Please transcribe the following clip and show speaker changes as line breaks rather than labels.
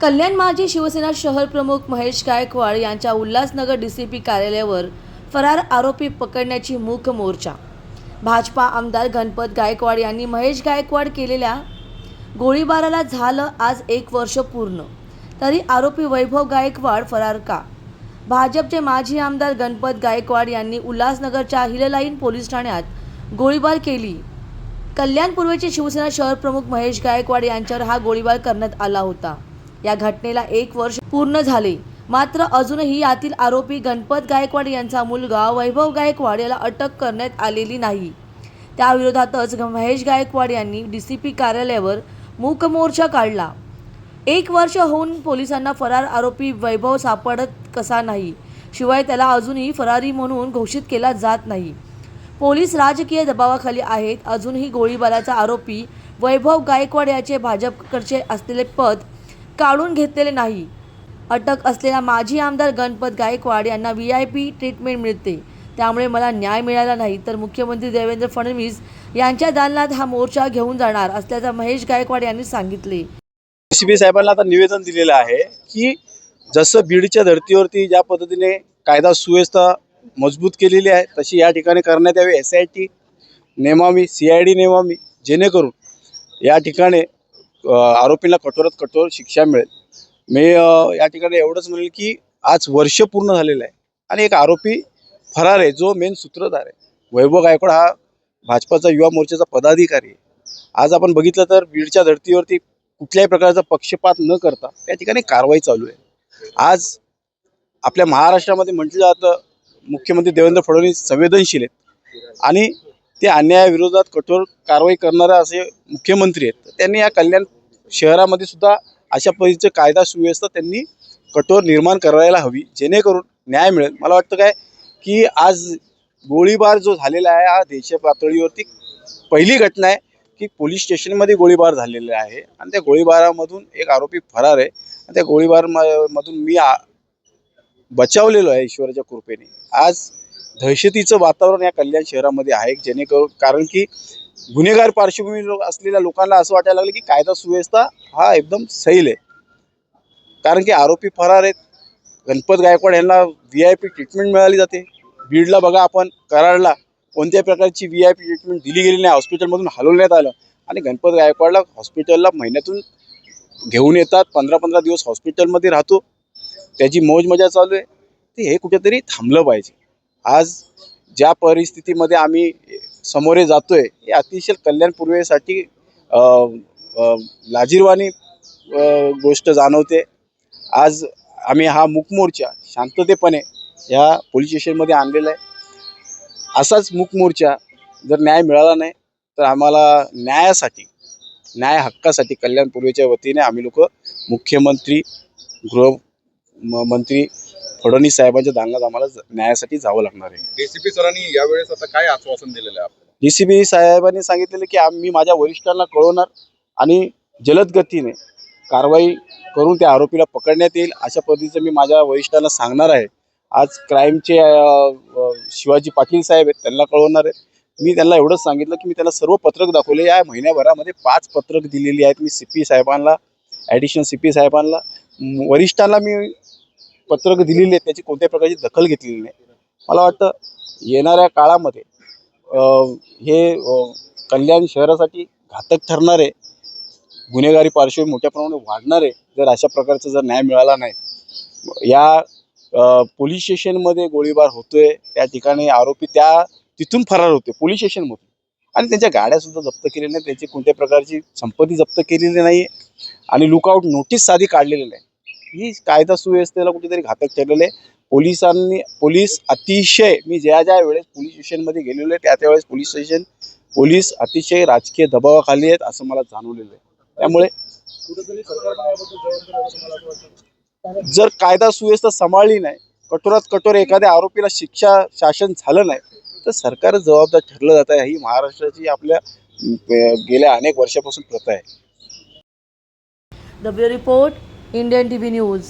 कल्याण माजी शिवसेना शहर प्रमुख महेश गायकवाड यांच्या उल्हासनगर डीसीपी कार्यालयावर फरार आरोपी पकडण्याची मूक मोर्चा. भाजपा आमदार गणपत गायकवाड यांनी महेश गायकवाड केलेल्या गोळीबाराला झालं आज एक वर्ष पूर्ण. तरी आरोपी वैभव गायकवाड फरार का? भाजपचे माजी आमदार गणपत गायकवाड यांनी उल्हासनगरच्या हिललाईन पोलीस ठाण्यात गोळीबार केली. कल्याण पूर्वेचे शिवसेना शहर प्रमुख महेश गायकवाड यांच्यावर हा गोळीबार करण्यात आला होता. या घटनेला एक वर्ष पूर्ण झाले. मात्र अजूनही यातील आरोपी गणपत गायकवाड यांचा मुलगा वैभव गायकवाड याला अटक करण्यात आलेली नाही. त्याविरोधातच महेश गायकवाड यांनी डी सी पी कार्यालयावर मूक मोर्चा काढला. एक वर्ष होऊन पोलिसांना फरार आरोपी वैभव सापडत कसा नाही शिवाय त्याला अजूनही फरारी म्हणून घोषित केला जात नाही. पोलीस राजकीय दबावाखाली आहेत. अजूनही गोळीबाराचा आरोपी वैभव गायकवाड याचे भाजपकडचे असलेले पद काढून घेतलेले नाही. अटक असलेला माजी आमदार गणपत गायकवाड यांना व्ही आय पी ट्रीटमेंट मिळते. त्यामुळे मला न्याय मिळाला नाही तर मुख्यमंत्री देवेंद्र फडणवीस यांच्या दालनात हा मोर्चा घेऊन जाणार असल्याचं महेश गायकवाड यांनी सांगितले.
सीबी साहेबांना आता निवेदन दिलेलं आहे की जसं बीडच्या धर्तीवरती ज्या पद्धतीने कायदा सुव्यवस्था मजबूत केलेली आहे तशी या ठिकाणी करण्यात यावी. एस आय टी नेमावी सी आय डी नेमावी जेणेकरून या ठिकाणी आरोपींना कठोरात कठोर शिक्षा मिळेल. मी या ठिकाणी एवढंच म्हणेल की आज वर्ष पूर्ण झालेलं आहे आणि एक आरोपी फरार आहे जो मेन सूत्रधार आहे. वैभव गायकवाड हा भाजपाचा युवा मोर्चाचा पदाधिकारी आहे. आज आपण बघितलं तर बीडच्या धर्तीवरती कुठल्याही प्रकारचा पक्षपात न करता त्या ठिकाणी कारवाई चालू आहे. आज आपल्या महाराष्ट्रामध्ये म्हटलं जातं मुख्यमंत्री देवेंद्र फडणवीस संवेदनशील आहेत आणि ते अन्यायाविरोधात कठोर कारवाई करणारे असे मुख्यमंत्री आहेत. तर त्यांनी या कल्याण शहरामध्ये सुद्धा अशा पद्धतीचं कायदा सुव्यवस्था त्यांनी कठोर निर्माण करायला हवी जेणेकरून न्याय मिळेल. मला वाटतं काय की आज गोळीबार जो झालेला आहे हा देश पातळीवरती पहिली घटना आहे की पोलीस स्टेशनमध्ये गोळीबार झालेला आहे. आणि त्या गोळीबारामधून एक आरोपी फरार आहे. आणि त्या गोळीबार म- मधून मी आ- बचावलेलो आहे ईश्वराच्या कृपेने. आज दहशतीचं वातावरण या कल्याण शहरामध्ये आहे जेणेकरून कारण की गुन्हेगार पार्श्वभूमी लोक असलेल्या लोकांना असं वाटायला लागलं की कायदा सुव्यवस्था हा एकदम सैल आहे. कारण की आरोपी फरार आहेत. गणपत गायकवाड यांना व्ही आय पी ट्रीटमेंट मिळाली जाते. बीडला बघा आपण कराडला कोणत्याही प्रकारची व्ही आय पी ट्रीटमेंट दिली गेली नाही हॉस्पिटलमधून हलवण्यात आलं. आणि गणपत गायकवाडला हॉस्पिटलला महिन्यातून घेऊन येतात पंधरा पंधरा दिवस हॉस्पिटलमध्ये राहतो. त्याची मौज मजा चालू आहे. ते हे कुठेतरी थांबलं पाहिजे. आज ज्या परिस्थितीमध्ये आम्ही समोरे जातोय हे अतिशय कल्याण पूर्वेसाठी लाजीरवाणी गोष्ट जाणवते. आज आम्ही हा मूकमोर्चा शांततेपणे या पोलीस स्टेशनमध्ये आणलेला आहे. असाच मुकमोर्चा जर न्याय मिळाला नाही तर आम्हाला न्यायासाठी न्याय हक्कासाठी कल्याण पूर्वेच्या वतीने आम्ही लोक मुख्यमंत्री गृह म- मंत्री फडणवीस साहेबांच्या दालनात आम्हाला न्यायासाठी जावं लागणार आहे.
डीसीपी सरांनी यावेळेस आता काय आश्वासन दिलेलं आहे आपल्याला?
डी सी बी साहेबांनी सांगितलेलं की आम्ही माझ्या वरिष्ठांना कळवणार आणि जलद गतीने कारवाई करून त्या आरोपीला पकडण्यात येईल अशा पद्धतीचं मी माझ्या वरिष्ठांना सांगणार आहे. आज क्राईमचे शिवाजी पाटील साहेब आहेत त्यांना कळवणार आहे. मी त्यांना एवढंच सांगितलं की मी त्यांना सर्व पत्रक दाखवले. या महिन्याभरामध्ये पाच पत्रक दिलेली आहेत मी सी पी साहेबांना ॲडिशनल सी पी साहेबांना. वरिष्ठांना मी पत्रक दिलेली आहेत त्याची कोणत्याही प्रकारची दखल घेतलेली नाही. मला वाटतं येणाऱ्या काळामध्ये हे कल्याण शहरासाठी घातक ठरणारे गुन्हेगारी पार्श्वभूमी मोठ्या प्रमाणात वाढणारे जर अशा प्रकारचा जर न्याय मिळाला नाही या पोलीस स्टेशनमध्ये गोळीबार होतोय त्या ठिकाणी आरोपी त्या तिथून फरार होते पोलीस स्टेशनमधून. आणि त्यांच्या गाड्या सुद्धा जप्त केलेल्या नाही त्यांची कोणत्या प्रकारची संपत्ती जप्त केलेली नाही आणि लुकआउट नोटीस साधी काढलेली नाही. ही कायदा सुव्यवस्थेला कुठेतरी घातक ठरलेले पोलिसांनी पोलीस अतिशय मी ज्या ज्या वेळेस पोलीस स्टेशनमध्ये गेलेलो आहे त्या त्यावेळेस पोलीस स्टेशन पोलीस अतिशय राजकीय दबावाखाली आहेत असं मला जाणवलेलं आहे. त्यामुळे जर कायदा सुव्यवस्था सांभाळली नाही कठोरात कठोर एखाद्या आरोपीला शिक्षा शासन झालं नाही तर सरकार जबाबदार ठरलं जात आहे. ही महाराष्ट्राची आपल्या गेल्या अनेक वर्षापासून प्रथा आहे.
Report. Indian T V news